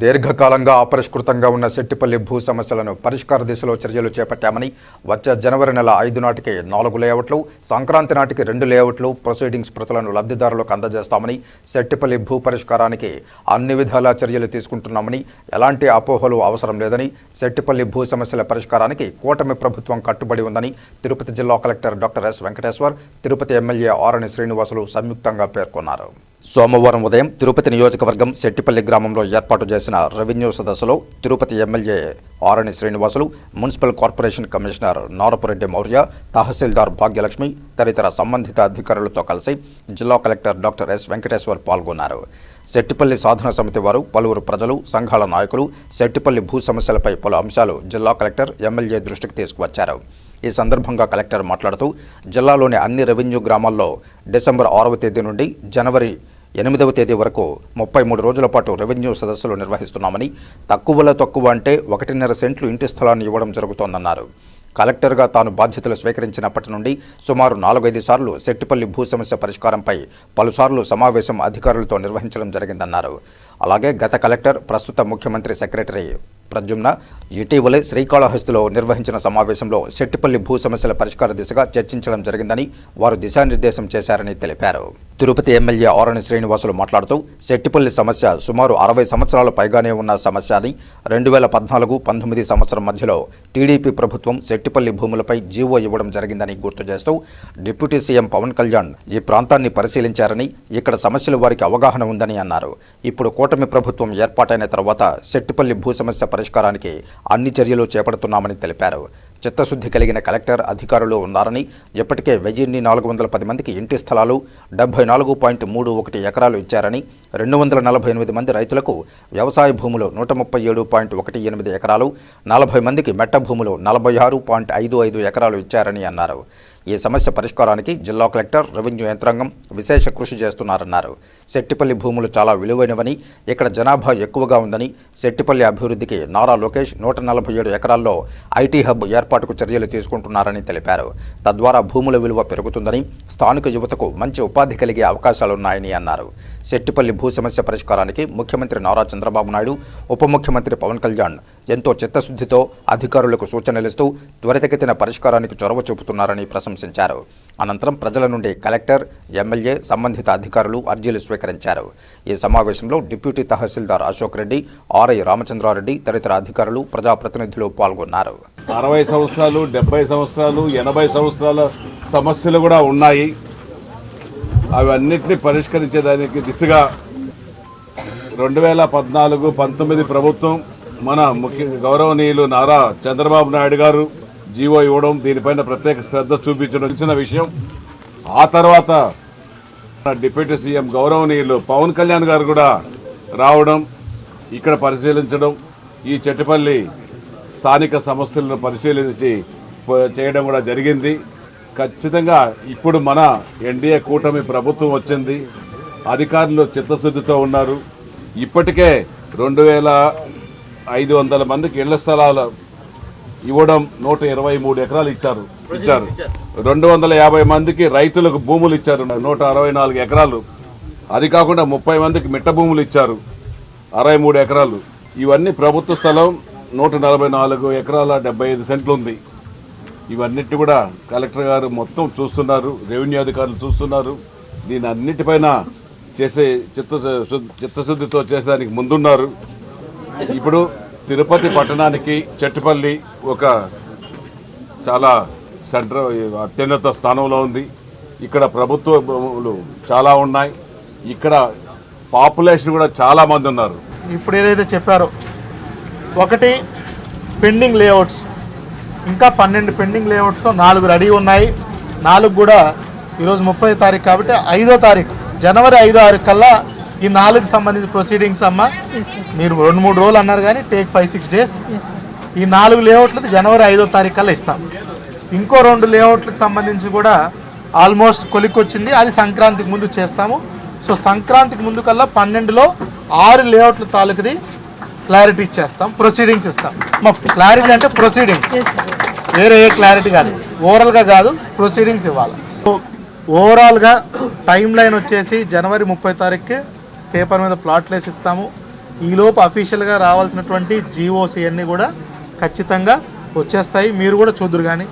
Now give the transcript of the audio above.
దీర్ఘకాలంగా అపరిష్కృతంగా ఉన్న సెట్టిపల్లి భూ సమస్యలను పరిష్కార దిశలో చర్యలు చేపట్టామని వచ్చే జనవరి నెల ఐదు నాటికి నాలుగు లేఅవుట్లు సంక్రాంతి నాటికి రెండు లేఅవుట్లు ప్రొసీడింగ్స్ ప్రతులను లబ్ధిదారులకు అందజేస్తామని సెట్టిపల్లి భూ పరిష్కారానికి అన్ని విధాలా చర్యలు తీసుకుంటున్నామని ఎలాంటి అపోహలు అవసరం లేదని సెట్టిపల్లి భూ సమస్యల పరిష్కారానికి కూటమి ప్రభుత్వం కట్టుబడి ఉందని తిరుపతి జిల్లా collector doctor S Venkateswar Tirupati MLA Arani Srinivasulu సంయుక్తంగా పేర్కొన్నారు. సోమవారం ఉదయం తిరుపతి నియోజకవర్గం శెట్టిపల్లి గ్రామంలో ఏర్పాటు చేసిన రెవెన్యూ సదస్సులో Tirupati MLA Arani Srinivasulu municipal corporation commissioner Narapureddy Mourya తహసీల్దార్ భాగ్యలక్ష్మి తదితర సంబంధిత అధికారులతో కలిసి జిల్లా కలెక్టర్ డాక్టర్ ఎస్ వెంకటేశ్వర్ పాల్గొన్నారు. శెట్టిపల్లి సాధన సమితి వారు పలువురు ప్రజలు సంఘాల నాయకులు శెట్టిపల్లి భూ సమస్యలపై పలు అంశాలు జిల్లా కలెక్టర్ ఎమ్మెల్యే దృష్టికి తీసుకువచ్చారు. ఈ సందర్భంగా కలెక్టర్ మాట్లాడుతూ జిల్లాలోని అన్ని రెవెన్యూ గ్రామాల్లో డిసెంబర్ ఆరవ తేదీ నుండి జనవరి ఎనిమిదవ తేదీ వరకు ముప్పై మూడు రోజుల పాటు రెవెన్యూ సదస్సులు నిర్వహిస్తున్నామని తక్కువలో తక్కువ అంటే ఒకటిన్నర సెంట్లు ఇంటి స్థలాన్ని ఇవ్వడం జరుగుతోందన్నారు. కలెక్టర్గా తాను బాధ్యతలు స్వీకరించినప్పటి నుండి సుమారు నాలుగైదు సార్లు సెట్టిపల్లి భూ సమస్య పరిష్కారంపై పలుసార్లు సమావేశం అధికారులతో నిర్వహించడం జరిగిందన్నారు. అలాగే గత కలెక్టర్ ప్రస్తుత ముఖ్యమంత్రి సెక్రటరీ ప్రద్యుమ్న ఇటీవలే శ్రీకాళహస్తిలో నిర్వహించిన సమావేశంలో శెట్టిపల్లి భూ సమస్యల పరిష్కార దిశగా చర్చించడం జరిగిందని వారు దిశానిర్దేశం చేశారని తెలిపారు. తిరుపతి ఎమ్మెల్యే ఆరణి శ్రీనివాసులు మాట్లాడుతూ శెట్టిపల్లి సమస్య సుమారు అరవై సంవత్సరాల పైగానే ఉన్న సమస్య అని రెండు వేల పద్నాలుగు పంతొమ్మిది సంవత్సరం మధ్యలో టీడీపీ ప్రభుత్వం శెట్టిపల్లి భూములపై జీవో ఇవ్వడం జరిగిందని గుర్తు చేస్తూ డిప్యూటీ సీఎం పవన్ కళ్యాణ్ ఈ ప్రాంతాన్ని పరిశీలించారని ఇక్కడ సమస్యలు వారికి అవగాహన ఉందని అన్నారు. ఇప్పుడు కూటమి ప్రభుత్వం ఏర్పాటైన తర్వాత శెట్టిపల్లి భూ సమస్య పరిష్కారానికి అన్ని చర్యలు చేపడుతున్నామని తెలిపారు. చిత్తశుద్ధి కలిగిన కలెక్టర్ అధికారులు ఉన్నారని ఇప్పటికే వెజిర్ని నాలుగు వందల పది మందికి ఇంటి స్థలాలు డెబ్బై నాలుగు పాయింట్ మూడు ఒకటి ఎకరాలు ఇచ్చారని రెండు వందల నలభై ఎనిమిది మంది రైతులకు వ్యవసాయ భూములు నూట ముప్పై ఏడు పాయింట్ ఒకటి ఎనిమిది ఎకరాలు నలభై మందికి మెట్ట భూములు నలభై ఆరు పాయింట్ ఐదు ఐదు ఎకరాలు ఇచ్చారని అన్నారు. ఈ సమస్య పరిష్కారానికి జిల్లా కలెక్టర్ రెవెన్యూ యంత్రాంగం విశేష కృషి చేస్తున్నారన్నారు. సెట్టిపల్లి భూములు చాలా విలువైనవని ఇక్కడ జనాభా ఎక్కువగా ఉందని సెట్టిపల్లి అభివృద్ధికి నారా లోకేష్ నూట నలభై ఏడు ఎకరాల్లో ఐటీ హబ్ ఏర్పాటుకు చర్యలు తీసుకుంటున్నారని తెలిపారు. తద్వారా భూముల విలువ పెరుగుతుందని స్థానిక యువతకు మంచి ఉపాధి కలిగే అవకాశాలున్నాయని అన్నారు. శెట్టిపల్లి భూ సమస్య పరిష్కారానికి ముఖ్యమంత్రి నారా చంద్రబాబు నాయుడు ఉప ముఖ్యమంత్రి పవన్ కళ్యాణ్ ఎంతో చిత్తశుద్ధితో అధికారులకు సూచనలిస్తూ త్వరితగతిన పరిష్కారానికి చొరవ చూపుతున్నారని ప్రశంసించారు. అనంతరం ప్రజల నుండి కలెక్టర్ ఎమ్మెల్యే సంబంధిత అధికారులు అర్జీలు స్వీకరించారు. ఈ సమావేశంలో డిప్యూటీ తహసీల్దార్ అశోక్ రెడ్డి ఆర్ఐ రామచంద్రారెడ్డి తదితర అధికారులు ప్రజాప్రతినిధులు పాల్గొన్నారు. అరవై సంవత్సరాలు డెబ్బై సంవత్సరాలు ఎనభై సంవత్సరాల సమస్యలు కూడా ఉన్నాయి. అవన్నిటిని పరిష్కరించేదానికి దిశగా రెండు వేల పద్నాలుగు పంతొమ్మిది ప్రభుత్వం మన ముఖ్య గౌరవనీయులు నారా చంద్రబాబు నాయుడు గారు జీవో ఇవ్వడం దీనిపైన ప్రత్యేక శ్రద్ధ చూపించడం తెలిసిన విషయం. ఆ తర్వాత డిప్యూటీ సీఎం గౌరవనీయులు పవన్ కళ్యాణ్ గారు కూడా రావడం ఇక్కడ పరిశీలించడం ఈ చెట్టుపల్లి స్థానిక సమస్యలను పరిశీలించి చేయడం కూడా జరిగింది. ఖచ్చితంగా ఇప్పుడు మన ఎన్డీఏ కూటమి ప్రభుత్వం వచ్చింది. అధికారులు చిత్తశుద్ధితో ఉన్నారు. ఇప్పటికే రెండు వేల ఐదు వందల మందికి ఇళ్ళ స్థలాలు ఇవ్వడం నూట ఇరవై మూడు ఎకరాలు ఇచ్చారు. ఇచ్చారు. రెండు వందల యాభై మందికి రైతులకు భూములు ఇచ్చారు. నూట అరవై నాలుగు ఎకరాలు. అది కాకుండా ముప్పై మందికి మిట్ట భూములు ఇచ్చారు. అరవై మూడు ఎకరాలు. ఇవన్నీ ప్రభుత్వ స్థలం నూట నలభై నాలుగు ఎకరాల డెబ్బై ఐదు సెంట్లు ఉంది. ఇవన్నిటి కూడా కలెక్టర్ గారు మొత్తం చూస్తున్నారు రెవెన్యూ అధికారులు చూస్తున్నారు. దీని అన్నిటిపైన చేసే చిత్త చిత్తశుద్ధితో చేసేదానికి ముందున్నారు. ఇప్పుడు తిరుపతి పట్టణానికి చెట్టుపల్లి ఒక చాలా సెంటర్ అత్యున్నత స్థానంలో ఉంది. ఇక్కడ ప్రభుత్వములు చాలా ఉన్నాయి. ఇక్కడ పాపులేషన్ కూడా చాలా మంది ఉన్నారు. ఇప్పుడు ఏదైతే చెప్పారో ఒకటి పెండింగ్ లేఅవుట్స్. ఇంకా పన్నెండు పెండింగ్ లేఅవుట్స్ నాలుగు రెడీ ఉన్నాయి. నాలుగు కూడా ఈరోజు ముప్పై తారీఖు కాబట్టి ఐదో తారీఖు. జనవరి ఐదో తారీఖు కల్లా ఈ నాలుగు సంబంధించి ప్రొసీడింగ్స్ అమ్మ. మీరు రెండు మూడు రోజులు అన్నారు కానీ టేక్ ఫైవ్ సిక్స్ డేస్ ఈ నాలుగు లేఅవుట్లకి జనవరి ఐదో తారీఖు కల్లా ఇస్తాం. ఇంకో రెండు లేఅవుట్లకు సంబంధించి కూడా ఆల్మోస్ట్ కొలిక్కి వచ్చింది అది సంక్రాంతికి ముందు చేస్తాము. సో సంక్రాంతికి ముందు కల్లా పన్నెండులో ఆరు లేఅవుట్ల తాలూకుది క్లారిటీ ఇచ్చేస్తాం. ప్రొసీడింగ్స్ ఇస్తాం. మా క్లారిటీ అంటే ప్రొసీడింగ్స్ వేరే ఏ క్లారిటీ కాదు. ఓవరాల్గా కాదు ప్రొసీడింగ్స్ ఇవ్వాలి. సో ఓవరాల్గా టైం లైన్ వచ్చేసి జనవరి ముప్పై తారీఖుకి పేపర్ మీద ప్లాట్లు వేసిస్తాము ఈలోపు అఫీషియల్గా రావాల్సినటువంటి జీవోస్ ఇవన్నీ కూడా ఖచ్చితంగా వచ్చేస్తాయి. మీరు కూడా చూద్దరు కానీ